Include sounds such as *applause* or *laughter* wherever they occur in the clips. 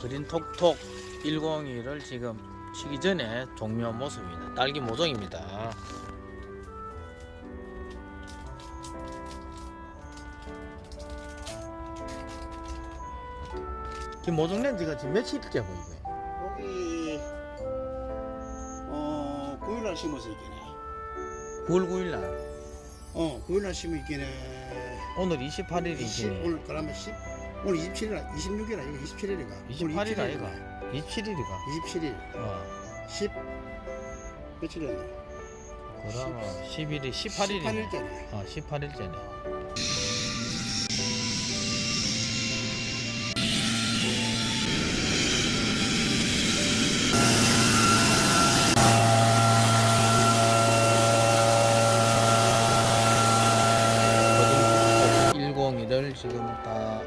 그린 톡톡 102를 지금 치기 전에 종묘 모습입니다. 딸기 모종입니다. 이 모종 렌즈가 지금 며칠째 보이고요. 여기 어 9일날 심어서 있겠네 9월 9일 날 어 9일날 심어 있겠네 오늘 20 28일이시네. 오늘 그러면 10 오늘 27일 26일 아니고 27일인가 28일 아이가? 27일이가. 27일 어. 10 며칠이었나 그러면 11일 18일이네. 18일째네 어, 18일째네. 거진 101을 지금 다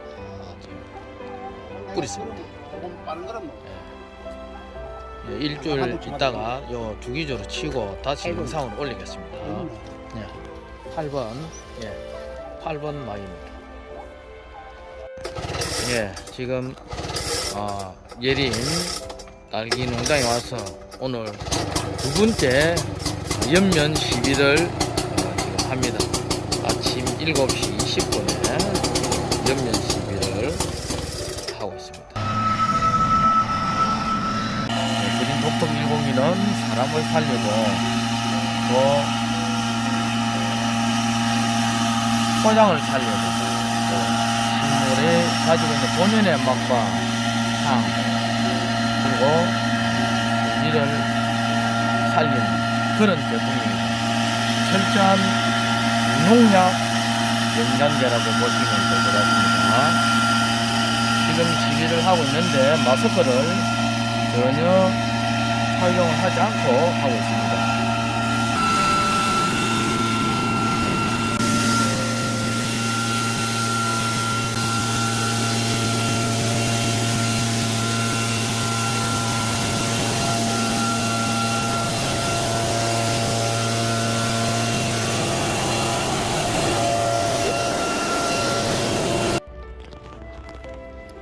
뿌렸습니다. 조금 빠른 거는 뭐 예, 일주일 있다가 요 주기적으로 치고 다시 영상을 올리겠습니다. 네. 8번. 예. 8번 마입니다. 예, 지금 아, 예린 딸기 농장에 와서 오늘 두 번째 연면 시비를 어, 지금 합니다. 아침 7시 20분에 연면 102는 사람을 살리고 또 포장을 살려고 또 식물이 가지고 있는 본연의 맛과 향 그리고 우리를 살리는 그런 제품입니다. 철저한 농약 영양제라고 보시면 될 것 같습니다. 지금 시비를 하고 있는데 마스크를 전혀 착용을 하지 않고 하고 있습니다.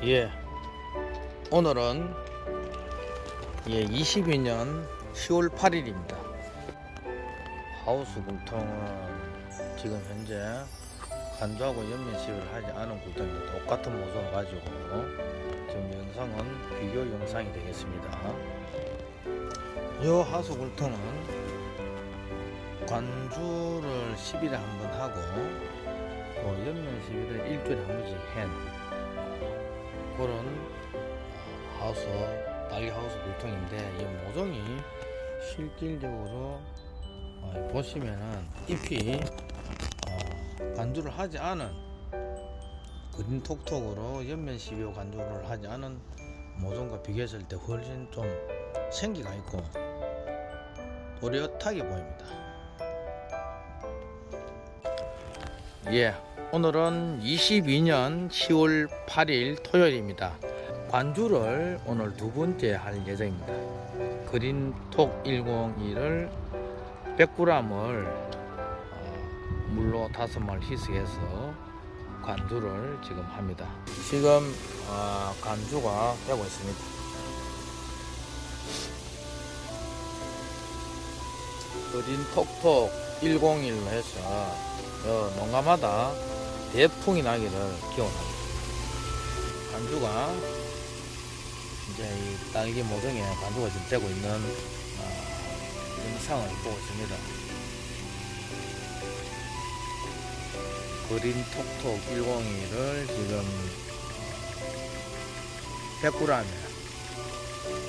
예. 오늘은 예, 22년 10월 8일입니다. 하우스 굴통은 지금 현재 간주하고 연면식을 하지 않은 굴통인데 똑같은 모습을 가지고 지금 영상은 비교 영상이 되겠습니다. 이 하우스 굴통은 관주를 10일에 한 번 하고 또 연면 시비를 일주일에 한 번씩 한 그런 어, 하우스 딸기 하우스 물통인데 이 모종이 실질적으로 어, 보시면은 잎이 어, 간주를 하지 않은 그린 톡톡으로 연면 시비오 간주를 하지 않은 모종과 비교했을 때 훨씬 좀 생기가 있고 또렷하게 보입니다. 예, 오늘은 22년 10월 8일 토요일입니다. 관주를 오늘 두 번째 할 예정입니다. 그린톡 102를 100g을 어, 물로 다섯 말 희석해서 관주를 지금 합니다. 지금 어, 관주가 되고 있습니다. 그린톡톡 101로 해서 어, 농가마다 대풍이 나기를 기원합니다. 간주가 이제 이 딸기 모종에 간주가 지금 되고 있는 어, 영상을 보고 있습니다. 그린 톡톡 102를 지금 100g에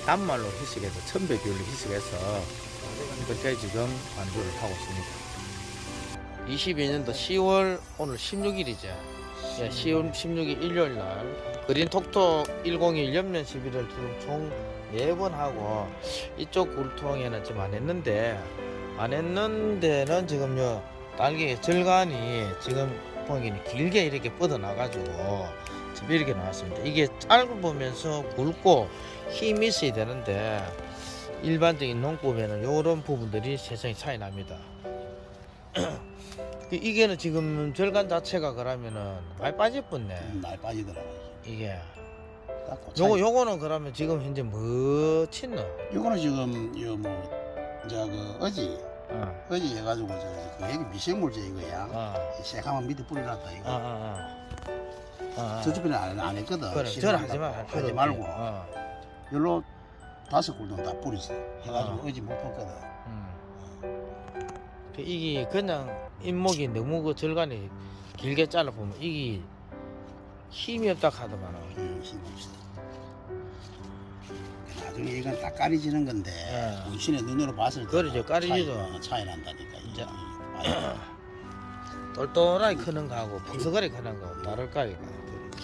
단말로 희석해서 1100개를 희석해서 그때 지금 간주를 하고 있습니다. 22년도 10월 오늘 16일이죠. 예, 10월 16일 일요일 날 그린 톡톡 101 연면 시비를 지금 총 4번 하고 이쪽 굴통에는 지금 안 했는데 안 했는데는 지금요 딸기 절간이 지금 보기에는 길게 이렇게 뻗어나가지고 지금 이렇게 나왔습니다. 이게 짧으면서 굵고 힘이 있어야 되는데 일반적인 농법에는 이런 부분들이 세상에 차이 납니다. *clears throat* 그 이게는 지금 절간 자체가 그러면은 많이 빠질 뻔네 날 빠지더라고 이게 닦고 요거 요거는 그러면 지금 현재 뭐 친노? 요거는 지금 요뭐 이제 그 어지 어. 어지 해가지고 저그 여기 미생물제 이거야. 아. 새카만 밑에 뿌려놨다 아, 이거. 아, 아. 아. 저쪽에는 안, 안 했거든. 그래. 저는 하지 마. 할 필요 하지 없지. 말고 어. 열로 다섯 굴동 다 뿌리지. 해가지고 어. 어지 못 뽑거든. 음. 그 이게 그냥 잇목이 너무 그 절간이 길게 잘라 보면 이게 힘이 없다 하더만. 음, 힘 없어. 나중에 이건 딱 까리지는 건데 예. 본신의 눈으로 봤을 때 그러죠, 까리지도. 차이, 어, 차이 난다니까. 이제. 이제 *clears throat* 똘똘하게 크는 거하고 푸석하게 크는 거하고 다를까 이거.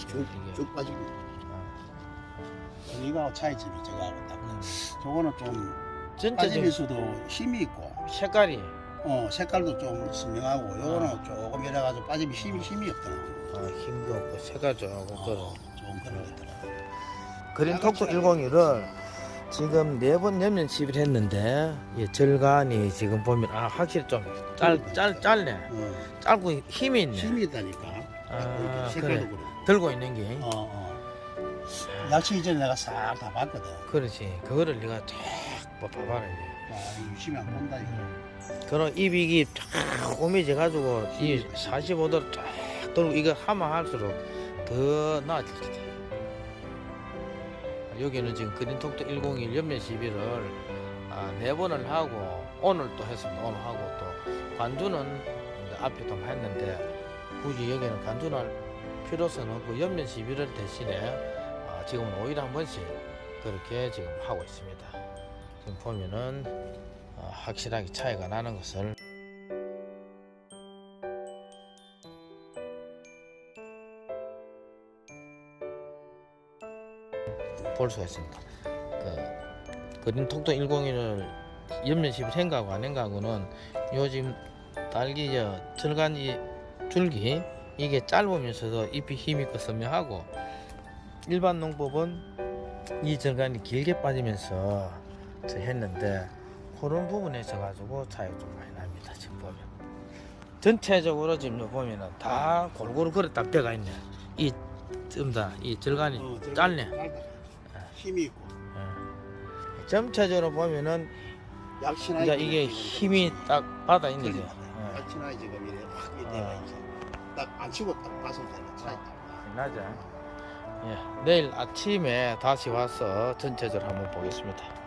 쭉, 이게. 쭉 빠지고. 어. 이거하고 차이점이 저거하고 딱. 음. 저거는 좀 전체적인 빠지면서도 힘이 있고 색깔이 어 색깔도 좀 선명하고 요거는 아. 조금 이래가지고 빠지면 힘이 힘이 없더라고. 어, 힘도 없고 색깔 조금 어, 그런. 좀 그런 거 있더라고. 그린 톡톡 101을 지금 네번 연면 시비를 했는데 이 절간이 지금 보면 아 확실히 좀짤짤 짧네 어, 짧고 힘이 있네 힘이 있다니까. 아, 색깔도 그래. 들고 있는 게 어, 어. 약치 이전에 내가 싹 다 봤거든. 그렇지 그거를 네가 쫙 봐- 봐봐라 아, 유심히 안 본다 이거. 음. 그런 입이 쫙 오미져 가지고 이 45도를 쫙 돌고 이거 하면 할수록 더 나아질 기다 여기는 지금 그린톡톡 101 연면 시비를 아, 네 번을 하고 오늘 또 했습니다. 오늘 하고 또 이제 앞에 좀 했는데 굳이 여기는 관주할 필요성은 없고 연면 시비를 대신에 아, 지금은 오일에 한 번씩 그렇게 지금 하고 있습니다. 지금 보면은 어, 확실하게 차이가 나는 것을 볼 수가 있습니다. 그 그린 톡톡 101을 연면십을 행가하고 안 행가하고는 요즘 딸기 저 절간이 줄기 이게 짧으면서도 잎이 힘 있고 선명하고 일반 농법은 이 절간이 길게 빠지면서 저 했는데 그런 부분에서 가지고 차이가 좀 많이 납니다 지금 보면 전체적으로 지금 보면은 다 골고루 그래 딱 돼가 있네 이 쯤다 이 절간이 어, 짧네. 힘이 있고. 예. 전체적으로 보면은 약치나 이제 이게 힘이 딱 받아 있는 거죠 예. 약치나 지금 이래 확 이래가 어. 있어. 딱안 치고 딱 때는 차이 딱 나. 나죠 예. 내일 아침에 다시 와서 전체적으로 한번 보겠습니다